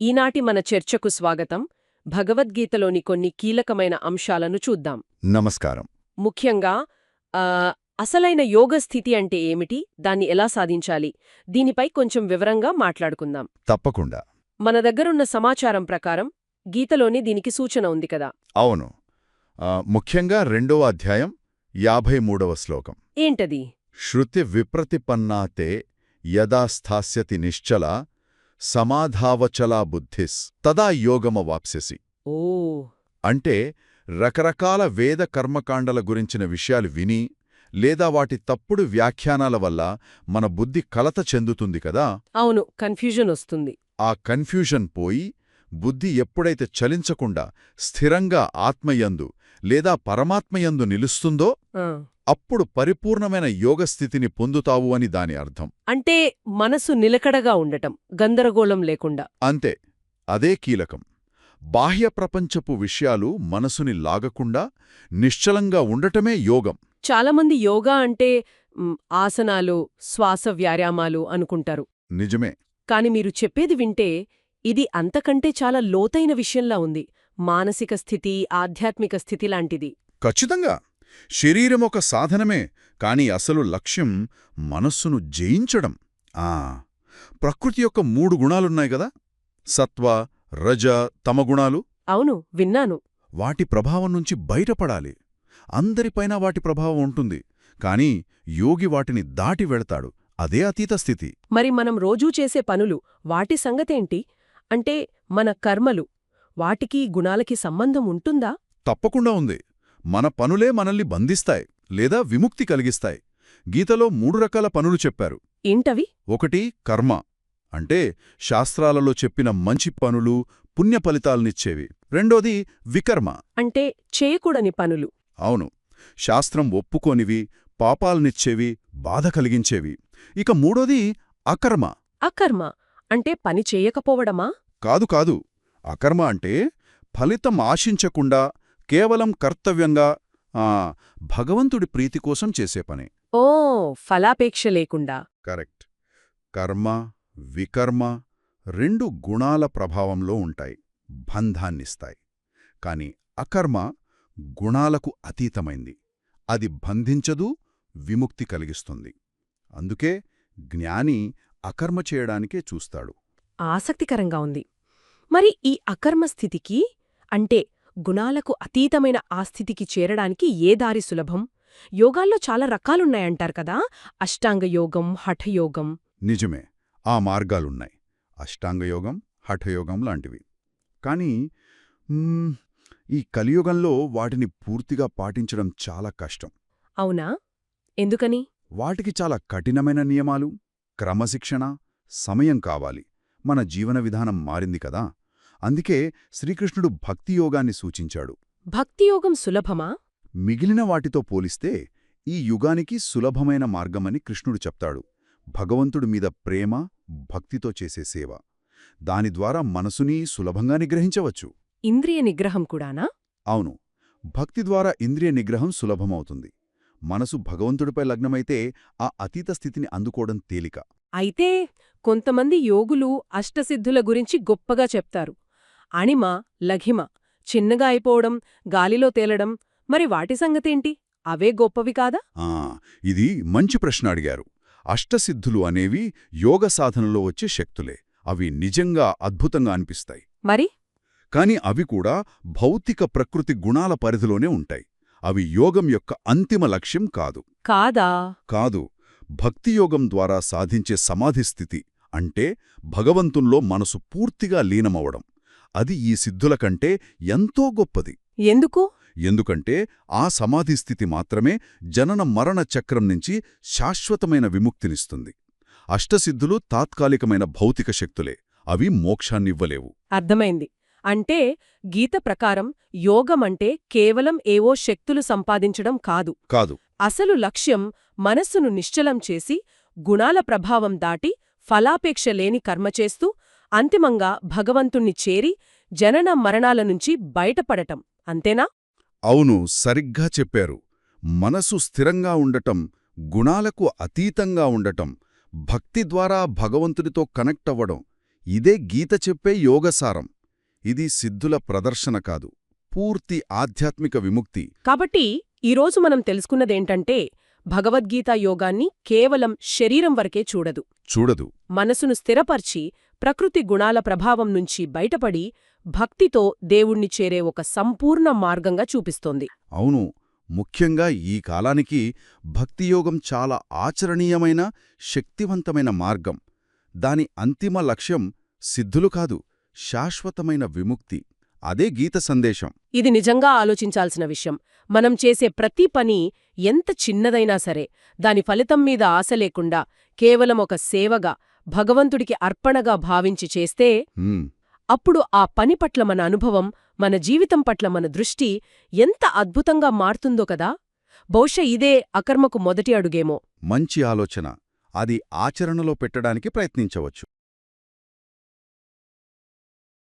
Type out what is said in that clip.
ఈనాటి మన చర్చకు స్వాగతం. భగవద్గీతలోని కొన్ని కీలకమైన అంశాలను చూద్దాం. నమస్కారం. ముఖ్యంగా అసలైన యోగ స్థితి అంటే ఏమిటి? దాన్ని ఎలా సాధించాలి? దీనిపై కొంచెం వివరంగా మాట్లాడుకుందాం. తప్పకుండా. మన దగ్గరున్న సమాచారం ప్రకారం గీతలోని దీనికి సూచన ఉంది కదా? అవును. ముఖ్యంగా రెండవ అధ్యాయం యాభై మూడవ శ్లోకం. ఏంటది? శృతి విప్రతిపన్నాతే యదా స్థాస్యతి నిశ్చల సమాధావచలా బుద్ధిస్ తదా యోగమవాప్స్యసి ఓ. అంటే రకరకాల వేద కర్మకాండల గురించిన విషయాలు విని లేదా వాటి తప్పుడు వ్యాఖ్యానాల వల్ల మన బుద్ధి కలత చెందుతుంది కదా? అవును కన్ఫ్యూజన్ వస్తుంది. ఆ కన్ఫ్యూజన్ పోయి బుద్ధి ఎప్పుడైతే చలించకుండా స్థిరంగా ఆత్మయందు లేదా పరమాత్మయందు నిలుస్తుందో అప్పుడు పరిపూర్ణమైన యోగస్థితిని పొందుతావు అని దాని అర్థం. అంటే మనసు నిలకడగా ఉండటం గందరగోళం లేకుండా. అంతే అదే కీలకం. బాహ్య ప్రపంచపు విషయాలు మనసుని లాగకుండా నిశ్చలంగా ఉండటమే యోగం. చాలామంది యోగా అంటే ఆసనాలు శ్వాస వ్యాయామాలు అనుకుంటారు. నిజమే. కాని మీరు చెప్పేది వింటే ఇది అంతకంటే చాలా లోతైన విషయంలా ఉంది. మానసిక స్థితి ఆధ్యాత్మిక స్థితి లాంటిది. ఖచ్చితంగా. శరీరం ఒక సాధనమే కాని అసలు లక్ష్యం మనస్సును జయించడం. ఆ ప్రకృతి యొక్క మూడు గుణాలున్నాయి గదా సత్వ రజ తమ గుణాలు? అవును విన్నాను. వాటి ప్రభావం నుంచి బయటపడాలి. అందరిపైన వాటి ప్రభావం ఉంటుంది కాని యోగి వాటిని దాటి వెళతాడు అదే అతీత స్థితి. మరి మనం రోజూ చేసే పనులు వాటి సంగతేంటి? అంటే మన కర్మలు వాటికి గుణాలకి సంబంధం ఉంటుందా? తప్పకుండా ఉంది. మన పనులే మనల్ని బంధిస్తాయి లేదా విముక్తి కలిగిస్తాయి. గీతలో మూడు రకాల పనులు చెప్పారు. ఏంటవి? ఒకటి కర్మ. అంటే శాస్త్రాలలో చెప్పిన మంచి పనులు పుణ్య ఫలితాలనిచ్చేవి. రెండోది వికర్మ. అంటే చేయకూడని పనులు. అవును. శాస్త్రం ఒప్పుకోనివి పాపాలనిచ్చేవి బాధ కలిగించేవి. ఇక మూడోది అకర్మ. అకర్మ. అంటే పని చేయకపోవడమా? కాదు కాదు. అకర్మ అంటే ఫలితం ఆశించకుండా కేవలం కర్తవ్యంగా ఆ, భగవంతుడి ప్రీతి కోసం చేసే పని. ఓ ఫలాపేక్ష లేకుండా. కరెక్ట్. కర్మ వికర్మ రెండు గుణాల ప్రభావంలో ఉంటాయి బంధాన్నిస్తాయి. కాని అకర్మ గుణాలకు అతీతమైంది. అది బంధించదు విముక్తి కలిగిస్తుంది. అందుకే జ్ఞాని అకర్మ చేయడానికే చూస్తాడు. ఆసక్తికరంగా ఉంది. మరి ఈ అకర్మ స్థితికి అంటే గుణాలకు అతీతమైన ఆ స్థితికి చేరడానికి ఏ దారి సులభం? యోగాల్లో చాలా రకాలున్నాయంటారు కదా? అష్టాంగ యోగం హఠయోగం నిజమే ఆ మార్గాలున్నాయి. అష్టాంగయోగం హఠయోగం లాంటివి. కానీ ఈ కలియుగంలో వాటిని పూర్తిగా పాటించడం చాలా కష్టం. అవునా? ఎందుకని? వాటికి చాలా కఠినమైన నియమాలు క్రమశిక్షణ సమయం కావాలి. మన జీవన విధానం మారింది కదా. అందుకే శ్రీకృష్ణుడు భక్తి యోగాన్ని సూచించాడు. భక్తియోగం సులభమా? మిగిలిన వాటితో పోలిస్తే ఈ యుగానికి సులభమైన మార్గమని కృష్ణుడు చెప్తాడు. భగవంతుడి మీద ప్రేమ భక్తితో చేసే సేవ. దాని ద్వారా మనసుని సులభంగా నిగ్రహించవచ్చు. ఇంద్రియ నిగ్రహం కూడానా? అవును. భక్తి ద్వారా ఇంద్రియ నిగ్రహం సులభమవుతుంది. మనసు భగవంతుడిపై లగ్నమైతే ఆ అతీత స్థితిని అందుకోవడం తేలిక. అయితే కొంతమంది యోగులు అష్టసిద్ధుల గురించి గొప్పగా చెప్తారు. అణిమ లఘిమ చిన్నగా అయిపోవడం గాలిలో తేలడం మరి వాటి సంగతేంటి? అవే గొప్పవి కాదా? ఆ ఇది మంచి ప్రశ్న అడిగారు. అష్టసిద్ధులు అనేవి యోగ సాధనలో వచ్చే శక్తులే. అవి నిజంగా అద్భుతంగా అనిపిస్తాయి. మరి? కాని అవి కూడా భౌతిక ప్రకృతి గుణాల పరిధిలోనే ఉంటాయి. అవి యోగం యొక్క అంతిమ లక్ష్యం కాదు. కాదా? కాదు. భక్తియోగం ద్వారా సాధించే సమాధి స్థితి అంటే భగవంతుల్లో మనసు పూర్తిగా లీనమవడం అది ఈ సిద్ధుల కంటే ఎంతో గొప్పది. ఎందుకు? ఎందుకంటే ఆ సమాధి స్థితి మాత్రమే జనన మరణ చక్రం నుంచి శాశ్వతమైన విముక్తినిస్తుంది. అష్టసిద్ధులు తాత్కాలికమైన భౌతిక శక్తులే అవి మోక్షాన్నివ్వలేవు. అర్థమైంది. అంటే గీత ప్రకారం యోగమంటే కేవలం ఏవో శక్తులు సంపాదించడం కాదు. కాదు. అసలు లక్ష్యం మనస్సును నిశ్చలం చేసి గుణాల ప్రభావం దాటి ఫలాపేక్ష లేని కర్మ చేస్తూ అంతిమంగా భగవంతుణ్ణి చేరి జనన మరణాల నుంచి బయటపడటం. అంతేనా? అవును సరిగ్గా చెప్పారు. మనసు స్థిరంగా ఉండటం గుణాలకు అతీతంగా ఉండటం భక్తి ద్వారా భగవంతుడితో కనెక్ట్ అవ్వడం ఇదే గీత చెప్పే యోగసారం. ఇది సిద్ధుల ప్రదర్శన కాదు పూర్తి ఆధ్యాత్మిక విముక్తి. కాబట్టి ఈరోజు మనం తెలుసుకున్నదేంటంటే భగవద్గీత యోగాన్ని కేవలం శరీరం వరకే చూడదు. చూడదు. మనసును స్థిరపర్చి ప్రకృతి గుణాల ప్రభావం నుంచి బయటపడి భక్తితో దేవుణ్ణి చేరే ఒక సంపూర్ణ మార్గంగా చూపిస్తోంది. అవును ముఖ్యంగా ఈ కాలానికి భక్తియోగం చాలా ఆచరణీయమైన శక్తివంతమైన మార్గం. దాని అంతిమ లక్ష్యం సిద్ధులు కాదు శాశ్వతమైన విముక్తి. అదే గీత సందేశం. ఇది నిజంగా ఆలోచించాల్సిన విషయం. మనం చేసే ప్రతి పని ఎంత చిన్నదైనా సరే దాని ఫలితం మీద ఆశ లేకుండా కేవలం ఒక సేవగా భగవంతుడికి అర్పణగా భావించి చేస్తే అప్పుడు ఆ పని పట్ల మన అనుభవం మన జీవితం పట్ల మన దృష్టి ఎంత అద్భుతంగా మారుతుందో కదా! బహుశా ఇదే అకర్మకు మొదటి అడుగేమో. మంచి ఆలోచన. అది ఆచరణలో పెట్టడానికి ప్రయత్నించవచ్చు.